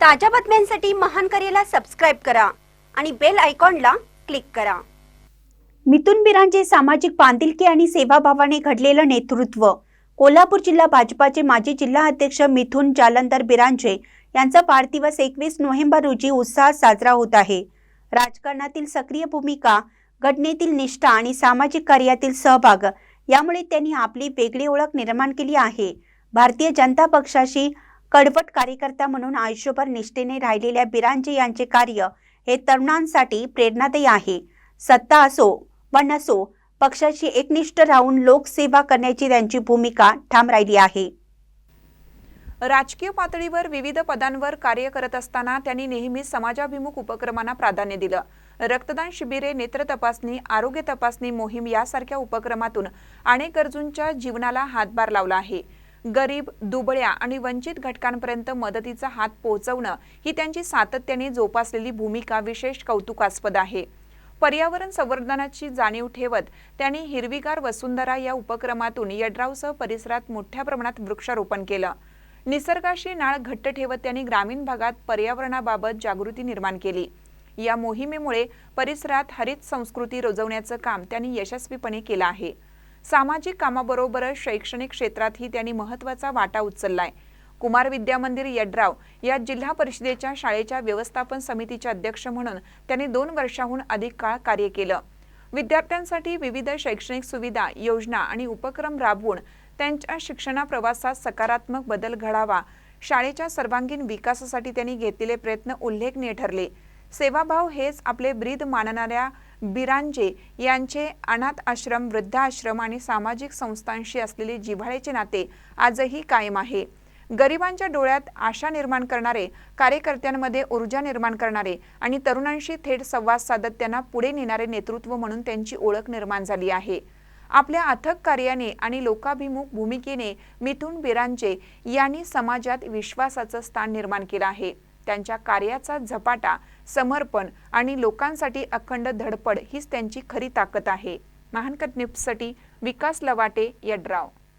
ताज्या बातम्यांसाठी महान करेला सबस्क्राईब करा आणि बेल आयकॉनला क्लिक करा. मिथुन बिरांचे सामाजिक बांधिलकी आणि सेवाभावाने घडलेलं नेतृत्व. कोल्हापूर जिल्हा भाजपाचे माजी जिल्हा अध्यक्ष मिथुन जालंधर बिरांचे यांचा वाढदिवस एकवीस नोव्हेंबर रोजी उत्साहात साजरा होत आहे. राजकारणातील सक्रिय भूमिका घटनेतील निष्ठा आणि सामाजिक कार्यातील सहभाग यामुळे त्यांनी आपली वेगळी ओळख निर्माण केली आहे. भारतीय जनता पक्षाशी कडवट कार्यकर्ता म्हणून आयुष्यभर निष्ठेने राहिलेल्या बिरांजे यांचे कार्य हे तरुणांसाठी प्रेरणादायी आहे. सत्ता असो वा नसो पक्षाशी एकनिष्ठ राहून लोकसेवा करण्याची त्यांची भूमिका ठाम राहिली आहे. राजकीय पातळीवर विविध पदांवर कार्य करत असताना त्यांनी नेहमी समाजाभिमुख उपक्रमांना प्राधान्य दिलं. रक्तदान शिबिरे नेत्र तपासणी आरोग्य तपासणी मोहीम यासारख्या उपक्रमातून अनेक गरजूंच्या जीवनाला हातभार लावला आहे. गरीब दुबळ्या आणि वंचित घटकांपर्यंत मदतीचा हात पोहोचवणं ही त्यांची सातत्याने जोपासलेली भूमिका विशेष कौतुकास्पद आहे. पर्यावरण संवर्धनाची जाणीव ठेवत त्यांनी हिरवीगार वसुंधरा या उपक्रमातून यड्रावसह परिसरात मोठ्या प्रमाणात वृक्षारोपण केलं. निसर्गाशी नाळ घट्ट ठेवत त्यांनी ग्रामीण भागात पर्यावरणाबाबत जागृती निर्माण केली. या मोहिमेमुळे परिसरात हरित संस्कृती रुजवण्याचं काम त्यांनी यशस्वीपणे केलं आहे. सामाजिक कामाबरोबरच शैक्षणिक क्षेत्रातही त्यांनी महत्त्वाचा वाटा उचललाय. कुमार विद्या मंदिर यड्राव या जिल्हा परिषदेच्या शाळेच्या व्यवस्थापन समितीचे अध्यक्ष म्हणून त्यांनी दोन वर्षाहून अधिक काळ कार्य केलं. विद्यार्थ्यांसाठी विविध शैक्षणिक सुविधा योजना आणि उपक्रम राबवून त्यांच्या शिक्षणा प्रवासात सकारात्मक बदल घडावा शाळेच्या सर्वांगीण विकासासाठी त्यांनी घेतलेले प्रयत्न उल्लेखनीय ठरले. सेवाभाव हेच आपले ब्रीद मानणाऱ्या बिरांजे यांचे अनाथ आश्रम वृद्धाश्रम आणि सामाजिक संस्थांशी असलेले जिव्हाळ्याचे नाते आजही कायम आहे. गरिबांच्या डोळ्यात आशा निर्माण करणारे कार्यकर्त्यांमध्ये ऊर्जा निर्माण करणारे आणि तरुणांशी थेट संवाद साधत त्यांना पुढे नेणारे नेतृत्व म्हणून त्यांची ओळख निर्माण झाली आहे. आपल्या अथक कार्याने आणि लोकाभिमुख भूमिकेने मिथुन बिरांजे यांनी समाजात विश्वासाचं स्थान निर्माण केलं आहे. त्यांच्या कार्याचा झपाटा समर्पण आणि लोकांसाठी अखंड धडपड हीच त्यांची खरी ताकद आहे. महानकट न्यूजसाठी विकास लवाटे यड्राव.